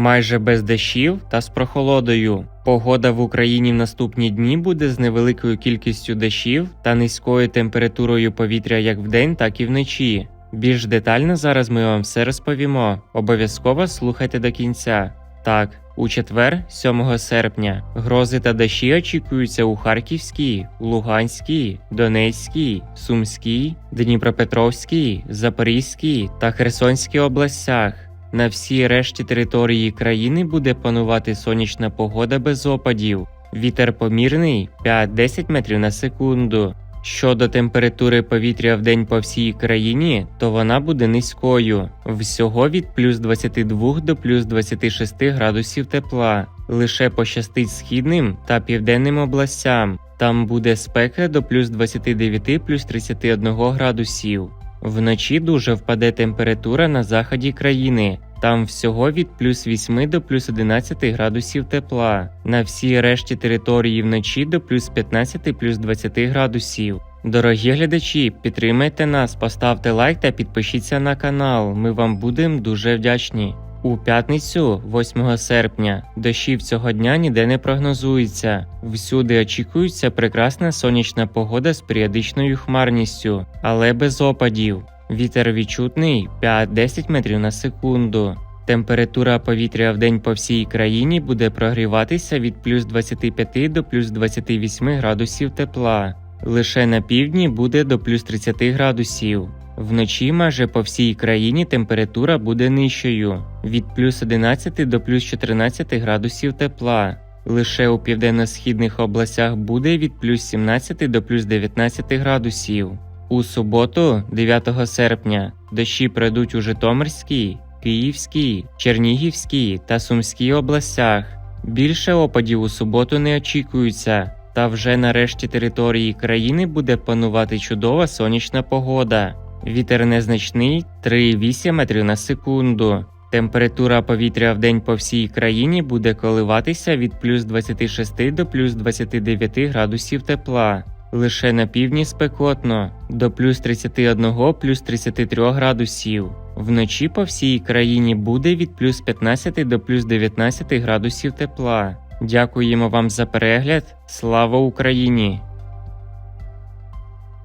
майже без дощів та з прохолодою. Погода в Україні в наступні дні буде з невеликою кількістю дощів та низькою температурою повітря як вдень, так і вночі. Більш детально зараз ми вам все розповімо. Обов'язково слухайте до кінця. Так, у четвер, 7 серпня, грози та дощі очікуються у Харківській, Луганській, Донецькій, Сумській, Дніпропетровській, Запорізькій та Херсонській областях. На всій решті території країни буде панувати сонячна погода без опадів. Вітер помірний 5-10 метрів на секунду. Щодо температури повітря в день по всій країні, то вона буде низькою, всього від плюс 22 до плюс 26 градусів тепла. Лише пощастить східним та південним областям. Там буде спека до плюс 29 плюс 31 градусів. Вночі дуже впаде температура на заході країни. Там всього від плюс 8 до плюс 11 градусів тепла. На всій решті території вночі до плюс 15 плюс 20 градусів. Дорогі глядачі, підтримайте нас, поставте лайк та підпишіться на канал. Ми вам будемо дуже вдячні. У п'ятницю, 8 серпня, дощів цього дня ніде не прогнозується. Всюди очікується прекрасна сонячна погода з періодичною хмарністю, але без опадів. Вітер відчутний 5-10 метрів на секунду. Температура повітря в день по всій країні буде прогріватися від плюс 25 до плюс 28 градусів тепла. Лише на півдні буде до плюс 30 градусів. Вночі майже по всій країні температура буде нижчою від плюс 11 до плюс 14 градусів тепла. Лише у південно-східних областях буде від плюс 17 до плюс 19 градусів. У суботу, 9 серпня, дощі пройдуть у Житомирській, Київській, Чернігівській та Сумській областях. Більше опадів у суботу не очікується, та вже на решті території країни буде панувати чудова сонячна погода. Вітер незначний 3,8 метрів на секунду. Температура повітря в день по всій країні буде коливатися від плюс 26 до плюс 29 градусів тепла. Лише на півдні спекотно до плюс 31 плюс 33 градусів. Вночі по всій країні буде від плюс 15 до плюс 19 градусів тепла. Дякуємо вам за перегляд. Слава Україні!